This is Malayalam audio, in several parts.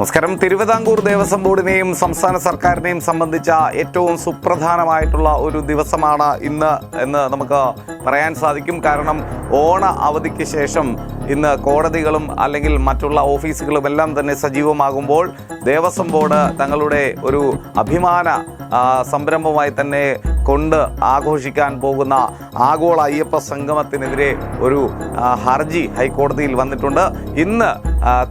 നമസ്കാരം. തിരുവിതാംകൂർ ദേവസ്വം ബോർഡിനെയും സംസ്ഥാന സർക്കാരിനെയും സംബന്ധിച്ച ഏറ്റവും സുപ്രധാനമായിട്ടുള്ള ഒരു ദിവസമാണ് ഇന്ന് എന്ന് നമുക്ക് പറയാൻ സാധിക്കും. കാരണം ഓണ അവധിക്ക് ശേഷം ഇന്ന് കോടതികളും അല്ലെങ്കിൽ മറ്റുള്ള ഓഫീസുകളും എല്ലാം തന്നെ സജീവമാകുമ്പോൾ ദേവസ്വം ബോർഡ് തങ്ങളുടെ ഒരു അഭിമാന സംരംഭമായി തന്നെ കൊണ്ട് ആഘോഷിക്കാൻ പോകുന്ന ആഗോള അയ്യപ്പ സംഗമത്തിനെതിരെ ഒരു ഹർജി ഹൈക്കോടതിയിൽ വന്നിട്ടുണ്ട്. ഇന്ന്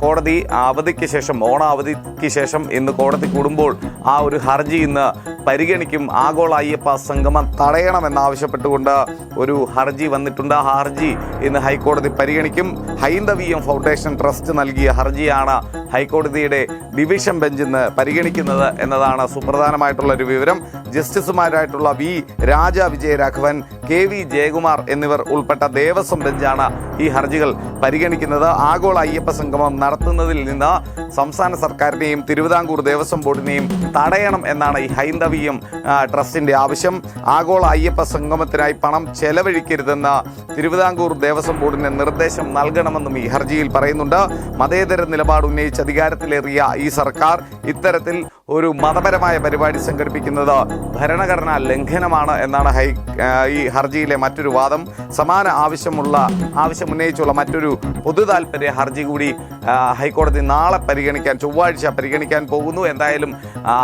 കോടതി അവധിക്ക് ശേഷം ഓണാവധിക്ക് ശേഷം ഇന്ന് കോടതി കൂടുമ്പോൾ ആ ഒരു ഹർജി ഇന്ന് പരിഗണിക്കും. ആഗോള അയ്യപ്പ സംഗമം തടയണമെന്നാവശ്യപ്പെട്ടുകൊണ്ട് ഒരു ഹർജി വന്നിട്ടുണ്ട്. ആ ഹർജി ഇന്ന് ഹൈക്കോടതി പരിഗണിക്കും. ഹൈന്ദവീയം ഫൗണ്ടേഷൻ ട്രസ്റ്റ് നൽകിയ ഹർജിയാണ് ഹൈക്കോടതിയുടെ ഡിവിഷൻ ബെഞ്ച് ഇന്ന് പരിഗണിക്കുന്നത് എന്നതാണ് സുപ്രധാനമായിട്ടുള്ള ഒരു വിവരം. ജസ്റ്റിസുമാരായിട്ടുള്ള V Raja Vijayaraghavan K V Jayakumar എന്നിവർ ഉൾപ്പെട്ട ദേവസ്വം ബെഞ്ചാണ് ഈ ഹർജികൾ പരിഗണിക്കുന്നത്. ആഗോള അയ്യപ്പ സംഗമം നടത്തുന്നതിൽ നിന്ന് സംസ്ഥാന സർക്കാരിനെയും തിരുവിതാംകൂർ ദേവസ്വം ബോർഡിനെയും തടയണം എന്നാണ് ഈ ഹൈന്ദവീയം ട്രസ്റ്റിന്റെ ആവശ്യം. ആഗോള അയ്യപ്പ സംഗമത്തിനായി പണം ചെലവഴിക്കരുതെന്ന് തിരുവിതാംകൂർ ദേവസ്വം ബോർഡിന് നിർദ്ദേശം നൽകണമെന്നും ഈ ഹർജിയിൽ പറയുന്നുണ്ട്. മതേതര നിലപാട് ഉന്നയിച്ച് അധികാരത്തിലേറിയ ഈ സർക്കാർ ഇത്തരത്തിൽ ഒരു മതപരമായ പരിപാടി സംഘടിപ്പിക്കുന്നത് ഭരണഘടനാ ലംഘനമാണ് എന്നാണ് ഹൈ ഈ ഹർജിയിലെ മറ്റൊരു വാദം. സമാന ആവശ്യമുള്ള ആവശ്യം ഉന്നയിച്ചുള്ള മറ്റൊരു പൊതു താല്പര്യ ഹർജി കൂടി ഹൈക്കോടതി നാളെ പരിഗണിക്കാൻ ചൊവ്വാഴ്ച പരിഗണിക്കാൻ പോകുന്നു. എന്തായാലും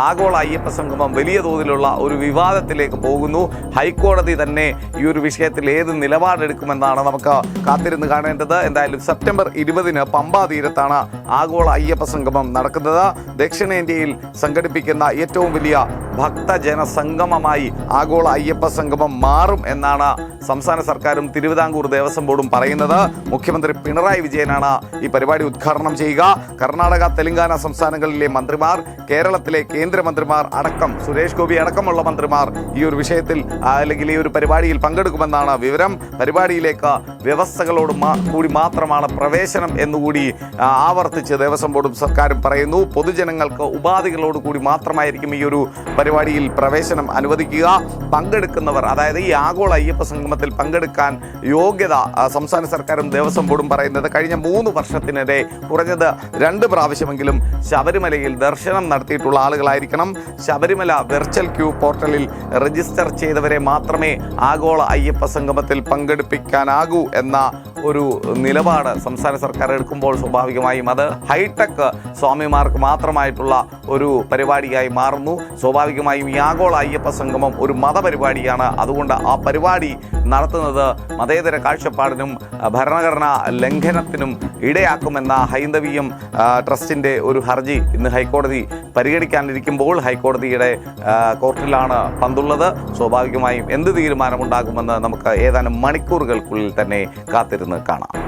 ആഗോള അയ്യപ്പ സംഗമം വലിയ തോതിലുള്ള ഒരു വിവാദത്തിലേക്ക് പോകുന്നു. ഹൈക്കോടതി തന്നെ ഈ ഒരു വിഷയത്തിൽ ഏത് നിലപാടെടുക്കുമെന്നാണ് നമുക്ക് കാത്തിരുന്ന് കാണേണ്ടത്. എന്തായാലും സെപ്റ്റംബർ ഇരുപതിന് പമ്പാ തീരത്താണ് ആഗോള അയ്യപ്പ സംഗമം നടക്കുന്നത്. ദക്ഷിണേന്ത്യയിൽ സംഘടിപ്പിക്കുന്ന ഏറ്റവും വലിയ ഭക്തജന സംഗമമായി ആഗോള അയ്യപ്പ സംഗമം മാറും എന്നാണ് സംസ്ഥാന സർക്കാരും തിരുവിതാംകൂർ ദേവസ്വം ബോർഡും പറയുന്നത്. മുഖ്യമന്ത്രി പിണറായി വിജയനാണ് ഈ പരിപാടി ഉദ്ഘാടനം ചെയ്യുക. കർണാടക തെലങ്കാന സംസ്ഥാനങ്ങളിലെ മന്ത്രിമാർ കേരളത്തിലെ കേന്ദ്രമന്ത്രിമാർ അടക്കം സുരേഷ് ഗോപി അടക്കമുള്ള മന്ത്രിമാർ ഈ ഒരു വിഷയത്തിൽ അല്ലെങ്കിൽ ഈ ഒരു പരിപാടിയിൽ പങ്കെടുക്കുമെന്നാണ് വിവരം. പരിപാടിയിലേക്ക് വ്യവസ്ഥകളോട് കൂടി മാത്രമാണ് പ്രവേശനം എന്നുകൂടി ആവർത്തിച്ച് ദേവസ്വം ബോർഡും സർക്കാരും പറയുന്നു. പൊതുജനങ്ങൾക്ക് ഉപാധികളോട് കൂടി മാത്രമായിരിക്കും ഈ ഒരു പരിപാടിയിൽ പ്രവേശനം അനുവദിക്കുക. പങ്കെടുക്കുന്നവർ അതായത് ഈ ആഗോള അയ്യപ്പ സംഗമത്തിൽ പങ്കെടുക്കാൻ യോഗ്യത സംസ്ഥാന സർക്കാരും ദേവസ്വം ബോർഡും പറയുന്നത് കഴിഞ്ഞ മൂന്ന് വർഷത്തിനിടെ കുറഞ്ഞത് രണ്ട് പ്രാവശ്യമെങ്കിലും ശബരിമലയിൽ ദർശനം നടത്തിയിട്ടുള്ള ആളുകളായിരിക്കണം. ശബരിമല വെർച്വൽ ക്യൂ പോർട്ടലിൽ രജിസ്റ്റർ ചെയ്തവരെ മാത്രമേ ആഗോള അയ്യപ്പ സംഗമത്തിൽ പങ്കെടുപ്പിക്കാനാകൂ എന്ന ഒരു നിലപാട് സംസ്ഥാന സർക്കാർ എടുക്കുമ്പോൾ സ്വാഭാവികമായും അത് ഹൈടെക് സ്വാമിമാർക്ക് മാത്രമായിട്ടുള്ള ഒരു പരിപാടിയായി മാറുന്നു. സ്വാഭാവികമായും ഈ ആഗോള അയ്യപ്പ സംഗമം ഒരു മതപരിപാടിയാണ്. അതുകൊണ്ട് ആ പരിപാടി നടത്തുന്നത് മതേതര കാഴ്ചപ്പാടിനും ഭരണഘടനാ ലംഘനത്തിനും ഇടയാക്കുമെന്ന ഹൈന്ദവീയം ട്രസ്റ്റിന്റെ ഒരു ഹർജി ഇന്ന് ഹൈക്കോടതി പരിഗണിക്കാനിരിക്കുമ്പോൾ ഹൈക്കോടതിയുടെ കോർട്ടിലാണ് പന്തുള്ളത്. സ്വാഭാവികമായും എന്ത് തീരുമാനമുണ്ടാകുമെന്ന് നമുക്ക് ഏതാനും മണിക്കൂറുകൾക്കുള്ളിൽ തന്നെ കാത്തിരുന്ന് കാണാം.